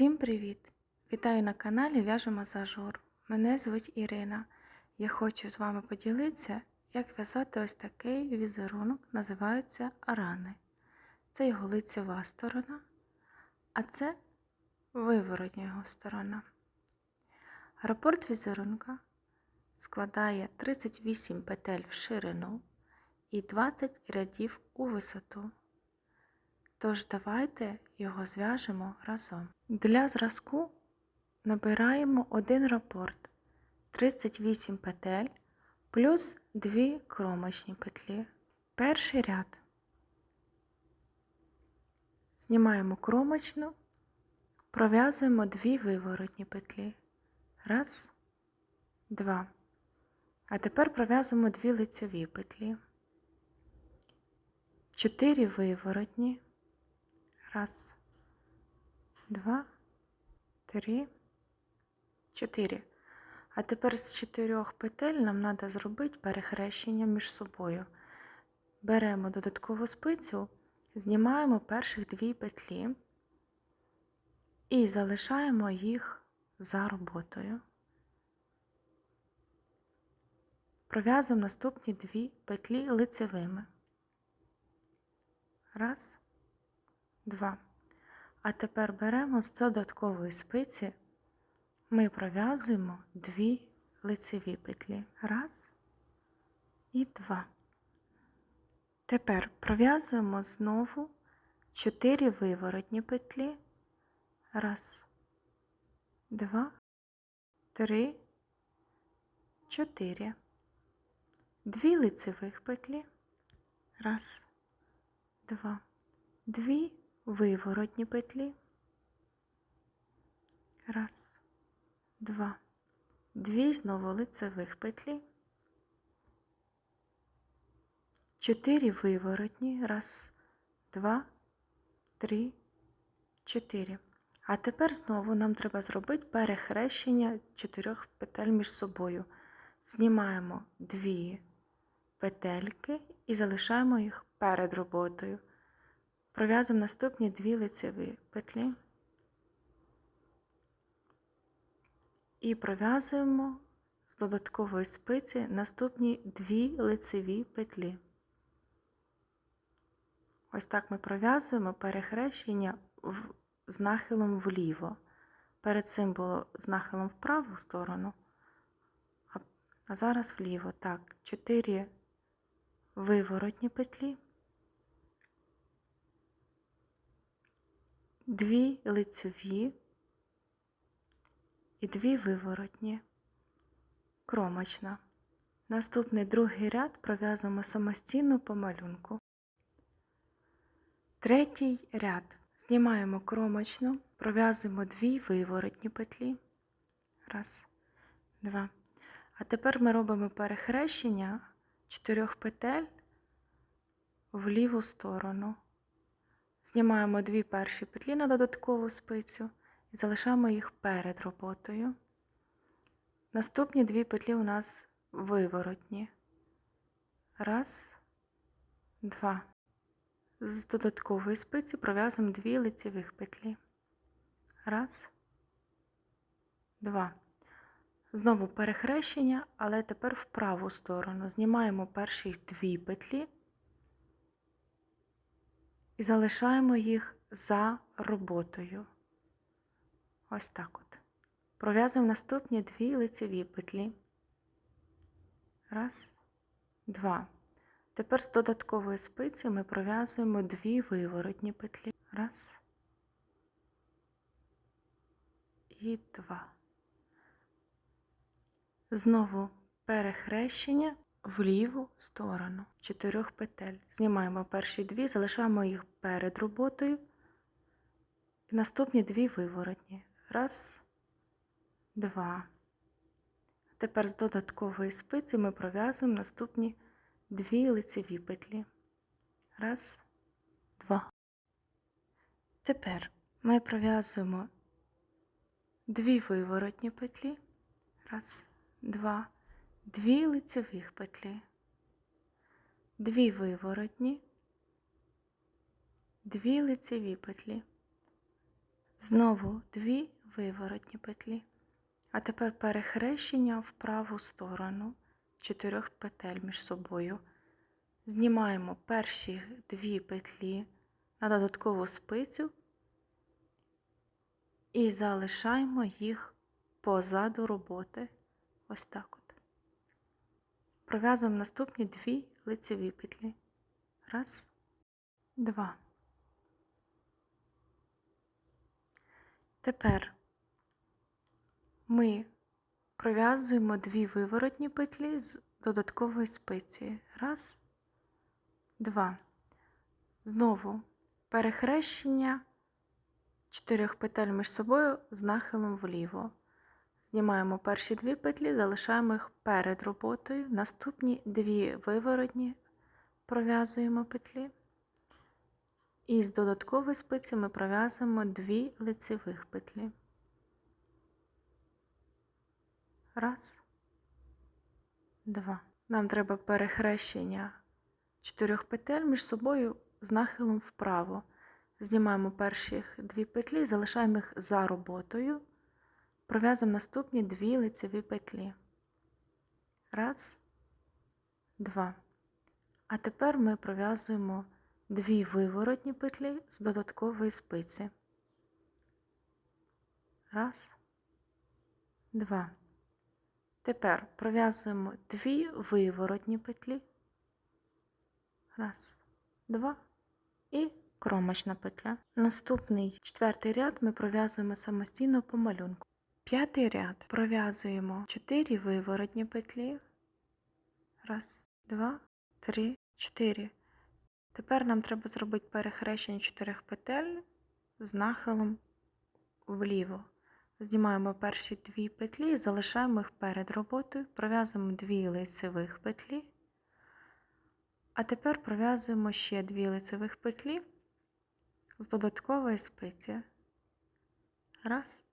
Всім привіт! Вітаю на каналі В'яжу Масажор. Мене звуть Ірина. Я хочу з вами поділитися, як в'язати ось такий візерунок, називається арани. Це його лицева сторона, а це виворотня його сторона. Рапорт візерунка складає 38 петель в ширину і 20 рядів у висоту. Тож давайте його зв'яжемо разом. Для зразку набираємо один рапорт 38 петель плюс 2 кромочні петлі. Перший ряд. Знімаємо кромочну, пров'язуємо 2 виворотні петлі. Раз, два. А тепер пров'язуємо 2 лицеві петлі. 4 виворотні. Раз, два, три, чотири. А тепер з чотирьох петель нам треба зробити перехрещення між собою. Беремо додаткову спицю, знімаємо перших дві петлі і залишаємо їх за роботою. Пров'язуємо наступні дві петлі лицевими. Раз два. А тепер беремо з додаткової спиці, ми пров'язуємо дві лицеві петлі. Раз і два. Тепер пров'язуємо знову 4 виворотні петлі. Раз, два, три, чотири. Дві лицевих петлі. Раз, два, дві виворотні петлі. Раз, два, дві знову лицевих петлі. Чотири виворотні. Раз, два, три, чотири. А тепер знову нам треба зробити перехрещення чотирьох петель між собою. Знімаємо дві петельки і залишаємо їх перед роботою. Пров'язуємо наступні дві лицеві петлі і пров'язуємо з додаткової спиці наступні дві лицеві петлі. Ось так ми пров'язуємо перехрещення з нахилом вліво. Перед цим було з нахилом в праву сторону, а зараз вліво. Так, 4 виворотні петлі. Дві лицеві і дві виворотні, кромочна. Наступний другий ряд пров'язуємо самостійно по малюнку. Третій ряд знімаємо кромочну, пров'язуємо дві виворотні петлі. Раз, два. А тепер ми робимо перехрещення чотирьох петель в ліву сторону. Знімаємо дві перші петлі на додаткову спицю і залишаємо їх перед роботою. Наступні дві петлі у нас виворотні. Раз, два. З додаткової спиці пров'язуємо дві лицевих петлі. Раз, два. Знову перехрещення, але тепер в праву сторону. Знімаємо перші дві петлі і залишаємо їх за роботою. Ось так от. Пров'язуємо наступні дві лицеві петлі. Раз, два. Тепер з додаткової спиці ми пров'язуємо дві виворотні петлі. Раз. І два. Знову перехрещення в ліву сторону чотирьох петель. Знімаємо перші дві, залишаємо їх перед роботою. І наступні дві виворотні. Раз, два. Тепер з додаткової спиці ми пров'язуємо наступні дві лицеві петлі. Раз, два. Тепер ми пров'язуємо дві виворотні петлі. Раз, два дві лицевих петлі, дві виворотні, дві лицеві петлі. Знову дві виворотні петлі. А тепер перехрещення в праву сторону чотирьох петель між собою. Знімаємо перші дві петлі на додаткову спицю і залишаємо їх позаду роботи. Ось так. Пров'язуємо наступні дві лицеві петлі. Раз, два. Тепер ми пров'язуємо дві виворотні петлі з додаткової спиці. Раз, два. Знову перехрещення чотирьох петель між собою з нахилом вліво. Знімаємо перші дві петлі, залишаємо їх перед роботою. Наступні дві виворотні пров'язуємо петлі. І з додаткової спиці ми пров'язуємо дві лицевих петлі. Раз, два. Нам треба перехрещення чотирьох петель між собою з нахилом вправо. Знімаємо перші дві петлі, залишаємо їх за роботою. Пров'язуємо наступні дві лицеві петлі. Раз, два. А тепер ми пров'язуємо дві виворотні петлі з додаткової спиці. Раз, два. Тепер пров'язуємо дві виворотні петлі. Раз, два і кромочна петля. Наступний четвертий ряд ми пров'язуємо самостійно по малюнку. П'ятий ряд пров'язуємо 4 виворотні петлі. Раз, два, три, чотири. Тепер нам треба зробити перехрещення чотирьох петель з нахилом вліво. Знімаємо перші дві петлі, залишаємо їх перед роботою, пров'язуємо дві лицевих петлі. А тепер пров'язуємо ще дві лицевих петлі з додаткової спиці. Раз,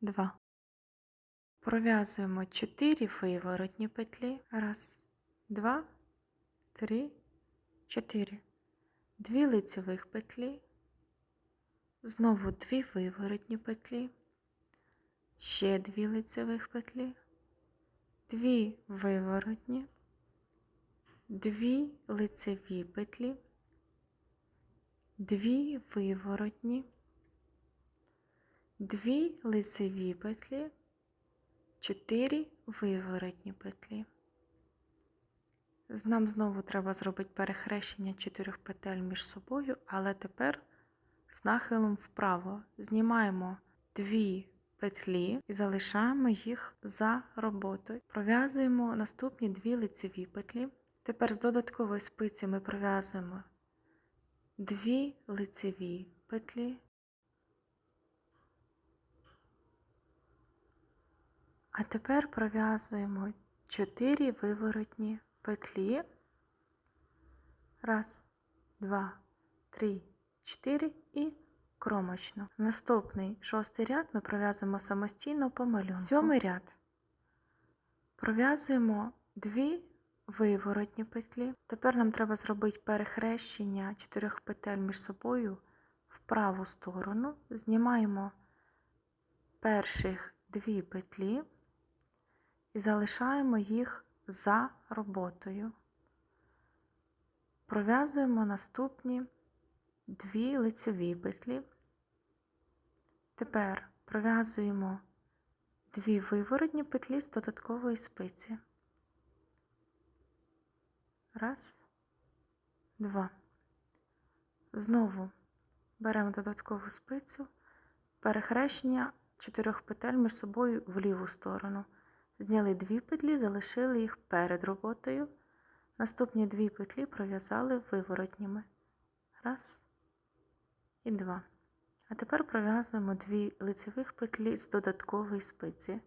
два. Пров'язуємо 4 виворотні петлі. Раз, два, три, чотири. Дві лицевих петлі. Знову дві виворотні петлі. Ще дві лицевих петлі. Дві виворотні. Дві лицеві петлі. Дві виворотні. Дві лицеві петлі. 4 виворотні петлі. Нам знову треба зробити перехрещення чотирьох петель між собою, але тепер з нахилом вправо знімаємо дві петлі і залишаємо їх за роботою. Пров'язуємо наступні дві лицеві петлі. Тепер з додаткової спиці ми пров'язуємо дві лицеві петлі. А тепер пров'язуємо 4 виворотні петлі. Раз, два, три, чотири і кромочно. Наступний шостий ряд ми пров'язуємо самостійно по малюнку. Сьомий ряд пров'язуємо дві виворотні петлі. Тепер нам треба зробити перехрещення чотирьох петель між собою в праву сторону. Знімаємо перших дві петлі і залишаємо їх за роботою. Пров'язуємо наступні дві лицеві петлі. Тепер пров'язуємо дві виворотні петлі з додаткової спиці. Раз, два. Знову беремо додаткову спицю, перехрещення чотирьох петель між собою в ліву сторону. Зняли дві петлі, залишили їх перед роботою. Наступні дві петлі пров'язали виворотніми. Раз і два. А тепер пров'язуємо дві лицевих петлі з додаткової спиці.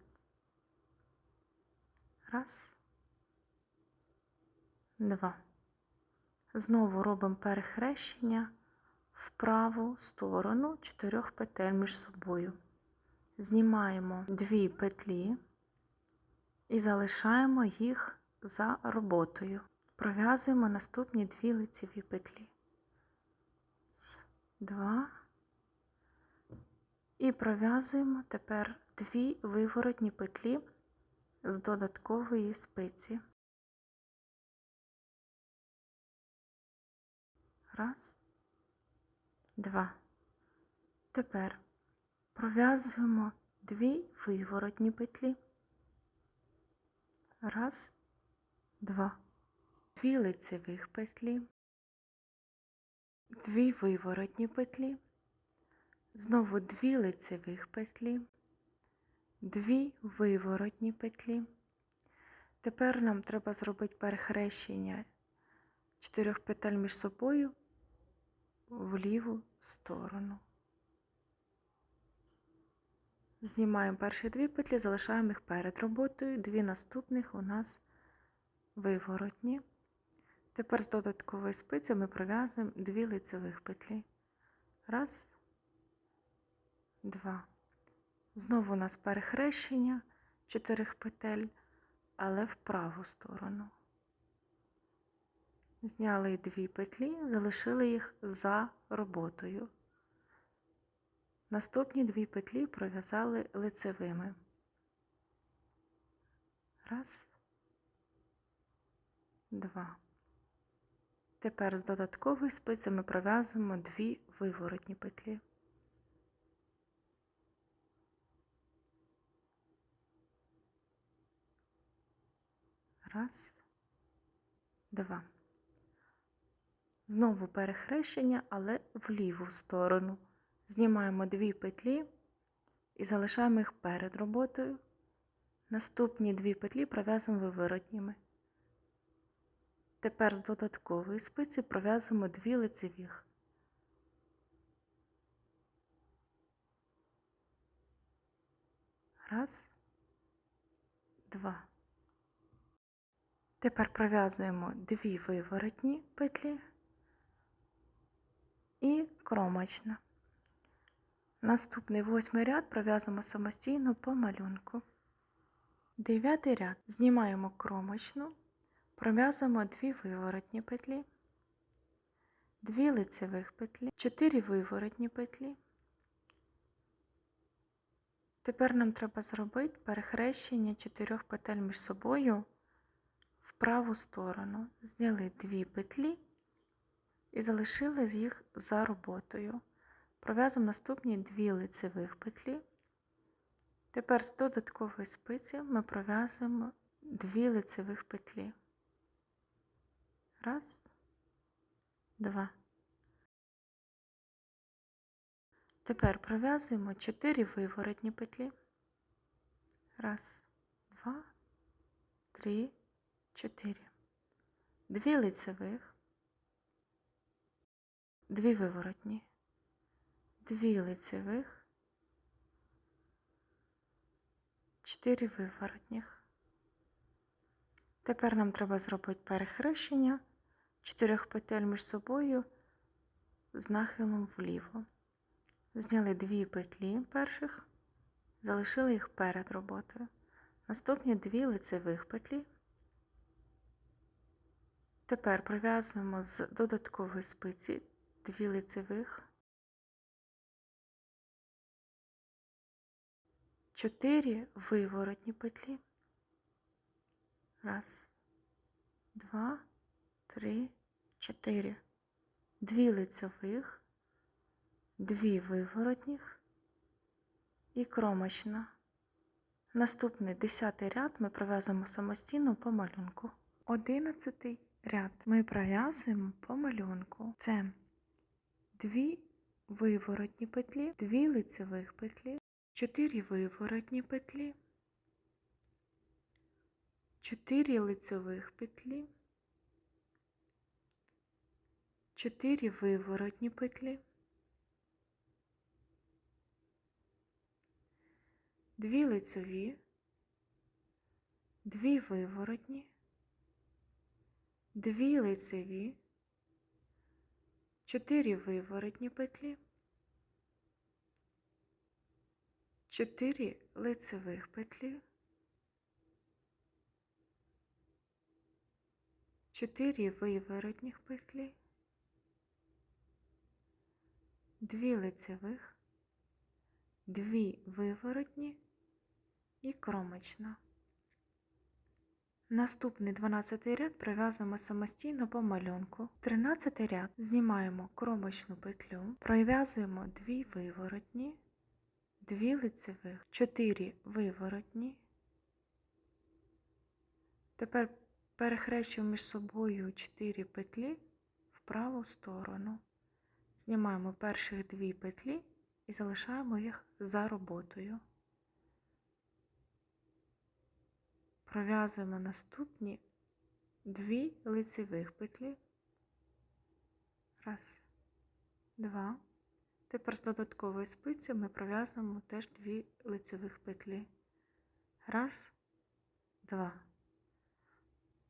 Раз, два. Знову робимо перехрещення в праву сторону чотирьох петель між собою. Знімаємо дві петлі і залишаємо їх за роботою. Пров'язуємо наступні дві лицеві петлі. Два І пров'язуємо тепер дві виворотні петлі з додаткової спиці. Раз, два. Тепер пров'язуємо дві виворотні петлі. Раз, два. Дві лицевих петлі, дві виворотні петлі, знову дві лицевих петлі, дві виворотні петлі. Тепер нам треба зробити перехрещення чотирьох петель між собою в ліву сторону. Знімаємо перші дві петлі, залишаємо їх перед роботою, дві наступних у нас виворотні. Тепер з додаткової спиці ми пров'язуємо дві лицевих петлі. Раз, два. Знову у нас перехрещення чотирьох петель, але в праву сторону. Зняли дві петлі, залишили їх за роботою. Наступні дві петлі пров'язали лицевими. Раз, два. Тепер з додаткової спиці ми пров'язуємо дві виворотні петлі. Раз, два. Знову перехрещення, але в ліву сторону. Знімаємо дві петлі і залишаємо їх перед роботою. Наступні дві петлі пров'язуємо виворотніми. Тепер з додаткової спиці пров'язуємо дві лицевих. Раз, два. Тепер пров'язуємо дві виворотні петлі і кромочна. Наступний восьмий ряд пров'язуємо самостійно по малюнку. Дев'ятий ряд знімаємо кромочну, пров'язуємо дві виворотні петлі, дві лицевих петлі, чотири виворотні петлі. Тепер нам треба зробити перехрещення чотирьох петель між собою в праву сторону. Зняли дві петлі і залишили їх за роботою. Пров'язуємо наступні дві лицевих петлі. Тепер з додаткової спиці ми пров'язуємо дві лицевих петлі. Раз, два. Тепер пров'язуємо 4 виворотні петлі. Раз, два, три, чотири. Дві лицевих, дві виворотні, дві лицевих, чотири виворотніх. Тепер нам треба зробити перехрещення чотирьох петель між собою з нахилом вліво. Зняли дві петлі перших, залишили їх перед роботою. Наступні дві лицевих петлі. Тепер пров'язуємо з додаткової спиці дві лицевих, чотири виворотні петлі. Раз, два, три, чотири. Дві лицевих, дві виворотніх і кромочна. Наступний десятий ряд ми пров'язуємо самостійно по малюнку. Одинадцятий ряд ми пров'язуємо по малюнку. Це дві виворотні петлі, дві лицевих петлі, чотири виворотні петлі, чотири лицевих петлі, чотири виворотні петлі, дві лицеві, дві виворотні, дві лицеві, чотири виворотні петлі, чотири лицевих петлі, чотири виворотніх петлі, дві лицевих, дві виворотні. І кромочна. Наступний 12 ряд пров'язуємо самостійно по малюнку. 13 ряд. Знімаємо кромочну петлю, пров'язуємо 2 виворотні, 2 лицевих, 4 виворотні. Тепер перехрещуємо між собою 4 петлі в праву сторону. Знімаємо перших 2 петлі і залишаємо їх за роботою. Пров'язуємо наступні дві лицевих петлі. Раз, два. Тепер з додаткової спиці ми пров'язуємо теж дві лицевих петлі. Раз, два.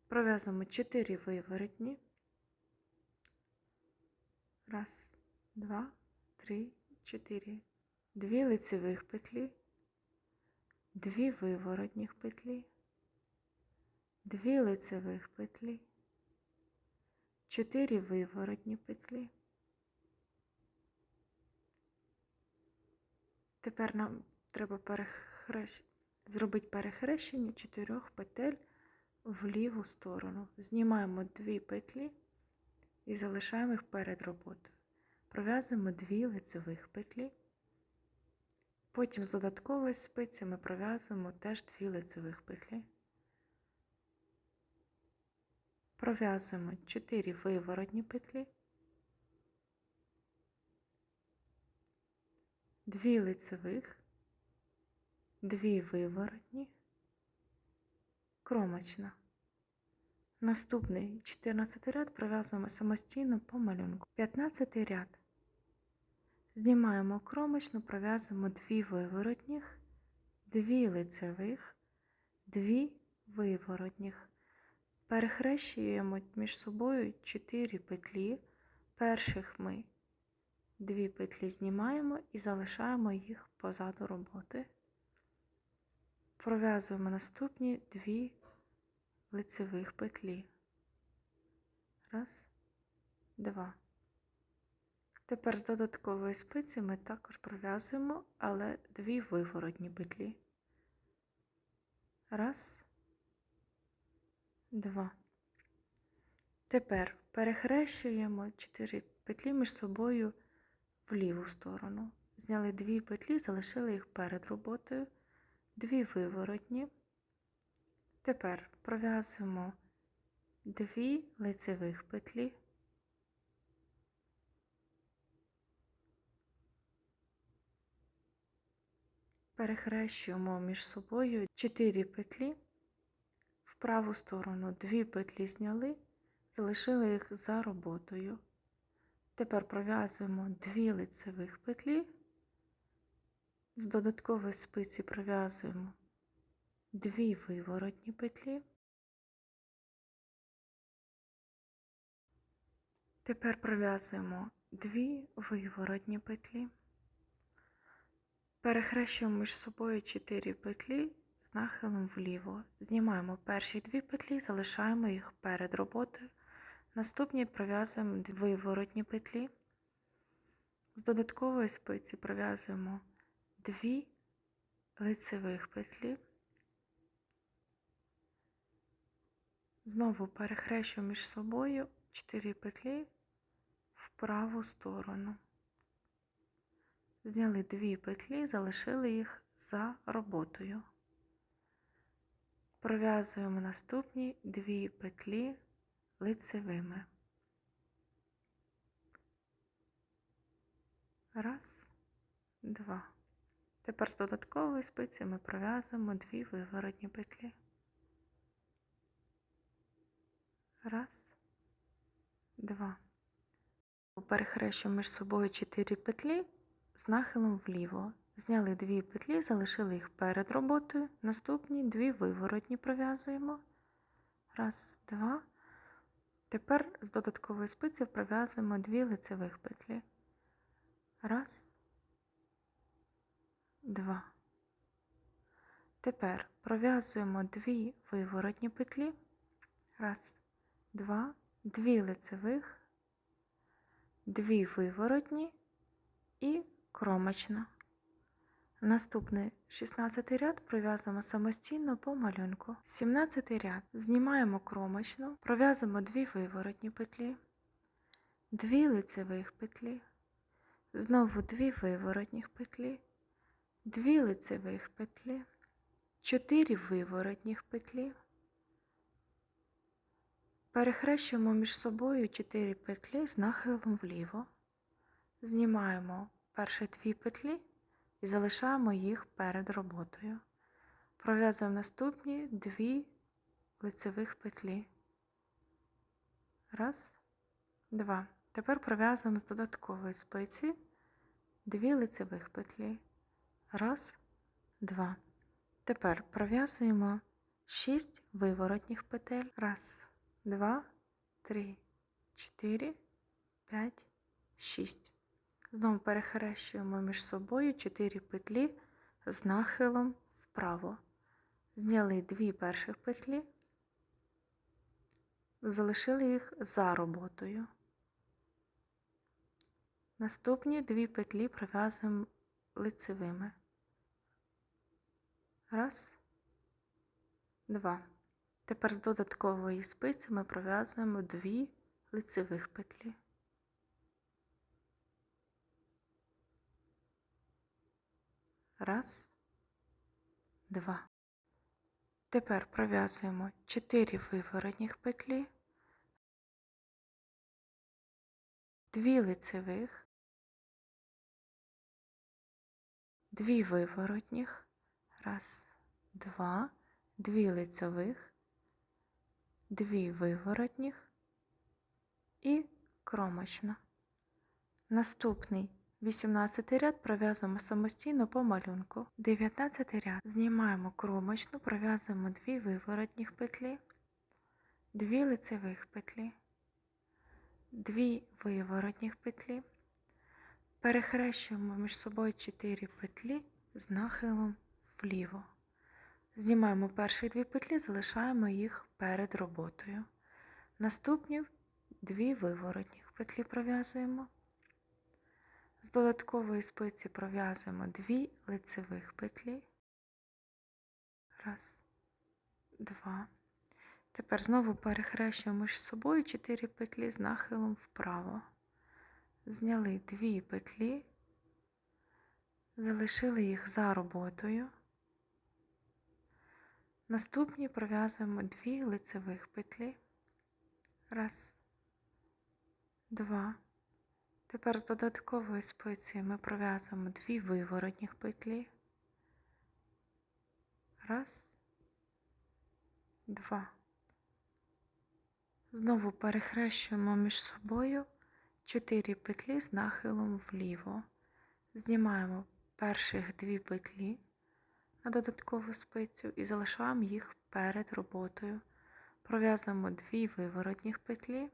Пров'язуємо 4 виворотні. Раз, два, три, чотири. Дві лицевих петлі, дві виворотніх петлі, дві лицевих петлі, чотири виворотні петлі. Тепер нам треба перехрещ... зробити перехрещення чотирьох петель в ліву сторону. Знімаємо дві петлі і залишаємо їх перед роботою. Пров'язуємо дві лицевих петлі. Потім з додаткової спиці ми пров'язуємо теж дві лицевих петлі. Пров'язуємо 4 виворотні петлі, 2 лицевих, 2 виворотні, кромочна. Наступний 14 ряд пров'язуємо самостійно по малюнку. 15 ряд. Знімаємо кромочну, пров'язуємо 2 виворотніх, 2 лицевих, 2 виворотніх. Перехрещуємо між собою 4 петлі. Перших ми 2 петлі знімаємо і залишаємо їх позаду роботи. Пров'язуємо наступні 2 лицевих петлі. Раз, два. Тепер з додаткової спиці ми також пров'язуємо, але дві виворотні петлі. Раз, два. Тепер перехрещуємо 4 петлі між собою в ліву сторону. Зняли дві петлі, залишили їх перед роботою, дві виворотні. Тепер пров'язуємо дві лицевих петлі. Перехрещуємо між собою 4 петлі в праву сторону, дві петлі зняли, залишили їх за роботою. Тепер пров'язуємо дві лицевих петлі, з додаткової спиці пров'язуємо дві виворотні петлі. Тепер пров'язуємо дві виворотні петлі. Перехрещуємо між собою 4 петлі з нахилом вліво. Знімаємо перші дві петлі, залишаємо їх перед роботою. Наступні пров'язуємо виворотні петлі. З додаткової спиці пров'язуємо дві лицевих петлі. Знову перехрещуємо між собою 4 петлі в праву сторону. Зняли дві петлі, залишили їх за роботою. Пров'язуємо наступні дві петлі лицевими. Раз, два. Тепер з додаткової спиці ми пров'язуємо дві виворотні петлі. Раз, два. Перехрещуємо між собою 4 петлі з нахилом вліво. Зняли дві петлі, залишили їх перед роботою. Наступні дві виворотні пров'язуємо. Раз, два. Тепер з додаткової спиці пров'язуємо дві лицевих петлі. Раз, два. Тепер пров'язуємо дві виворотні петлі. Раз, два, дві лицевих, дві виворотні і кромочна. Наступний 16 ряд пров'язуємо самостійно по малюнку. 17 ряд знімаємо кромочну, пров'язуємо 2 виворотні петлі, 2 лицевих петлі, знову 2 виворотніх петлі, 2 лицевих петлі, 4 виворотніх петлі. Перехрещуємо між собою 4 петлі з нахилом вліво. Знімаємо перші 2 петлі і залишаємо їх перед роботою. Пров'язуємо наступні 2 лицевих петлі. Раз, два. Тепер пров'язуємо з додаткової спиці 2 лицевих петлі. Раз, два. Тепер пров'язуємо 6 виворотніх петель. Раз, два, три, чотири, п'ять, шість. Знову перехрещуємо між собою 4 петлі з нахилом вправо. Зняли дві перших петлі, залишили їх за роботою. Наступні дві петлі пров'язуємо лицевими. Раз, два. Тепер з додаткової спиці ми пров'язуємо дві лицевих петлі. Раз, два. Тепер пров'язуємо 4 виворотніх петлі, 2 лицевих, 2 виворотніх, раз, два, 2 лицевих, 2 виворотніх. І кромочна. Наступний 18 ряд пров'язуємо самостійно по малюнку. 19 ряд знімаємо кромочну, пров'язуємо 2 виворотніх петлі, 2 лицевих петлі, 2 виворотніх петлі, перехрещуємо між собою 4 петлі з нахилом вліво. Знімаємо перші 2 петлі, залишаємо їх перед роботою. Наступні 2 виворотних петлі пров'язуємо. З додаткової спиці пров'язуємо 2 лицевих петлі. Раз, два. Тепер знову перехрещуємо між собою 4 петлі з нахилом вправо. Зняли 2 петлі, залишили їх за роботою. Наступні пров'язуємо 2 лицевих петлі. Раз, два. Тепер з додаткової спиці ми пров'язуємо дві виворотніх петлі. Раз, два. Знову перехрещуємо між собою 4 петлі з нахилом вліво. Знімаємо перших дві петлі на додаткову спицю і залишаємо їх перед роботою. Пров'язуємо дві виворотніх петлі.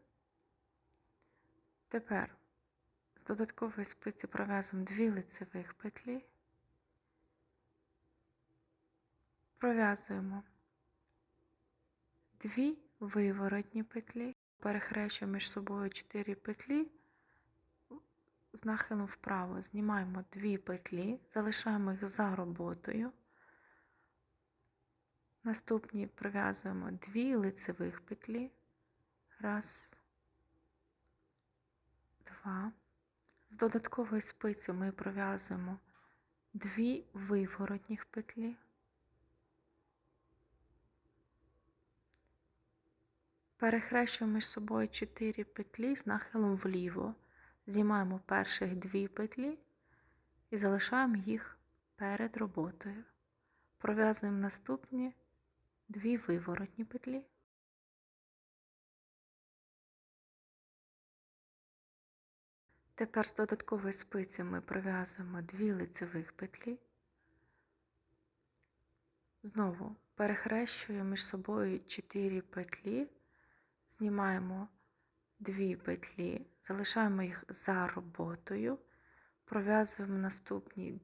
Тепер додаткової спиці пров'язуємо дві лицевих петлі, пров'язуємо дві виворотні петлі, перехрещуємо між собою 4 петлі, з нахилом вправо знімаємо дві петлі, залишаємо їх за роботою. Наступні пров'язуємо дві лицевих петлі. Раз, два. З додаткової спиці ми пров'язуємо дві виворотніх петлі. Перехрещуємо між собою 4 петлі з нахилом вліво. Знімаємо перших дві петлі і залишаємо їх перед роботою. Пров'язуємо наступні дві виворотні петлі. Тепер з додаткової спиці ми пров'язуємо дві лицевих петлі. Знову перехрещуємо між собою 4 петлі, знімаємо 2 петлі, залишаємо їх за роботою, пров'язуємо наступні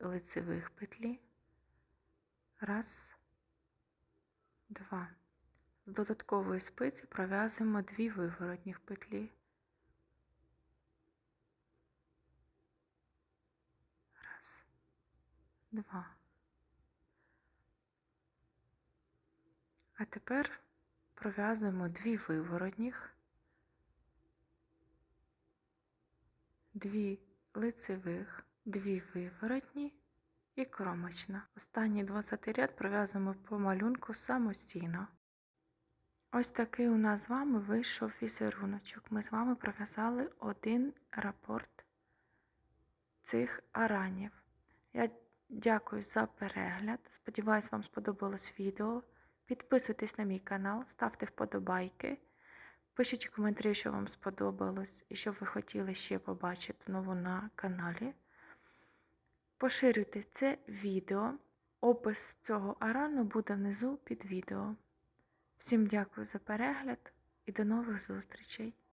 2 лицевих петлі. Раз, два. З додаткової спиці пров'язуємо 2 виворотніх петлі. Два. А тепер пров'язуємо дві виворотніх, дві лицевих, дві виворотні і кромочна. Останній 20 ряд пров'язуємо по малюнку самостійно. Ось такий у нас з вами вийшов візеруночок. Ми з вами пров'язали один рапорт цих аранів. Я дякую за перегляд. Сподіваюсь, вам сподобалось відео. Підписуйтесь на мій канал, ставте вподобайки. Пишіть коментарі, що вам сподобалось і що ви хотіли ще побачити нову на каналі. Поширюйте це відео. Опис цього арану буде внизу під відео. Всім дякую за перегляд і до нових зустрічей!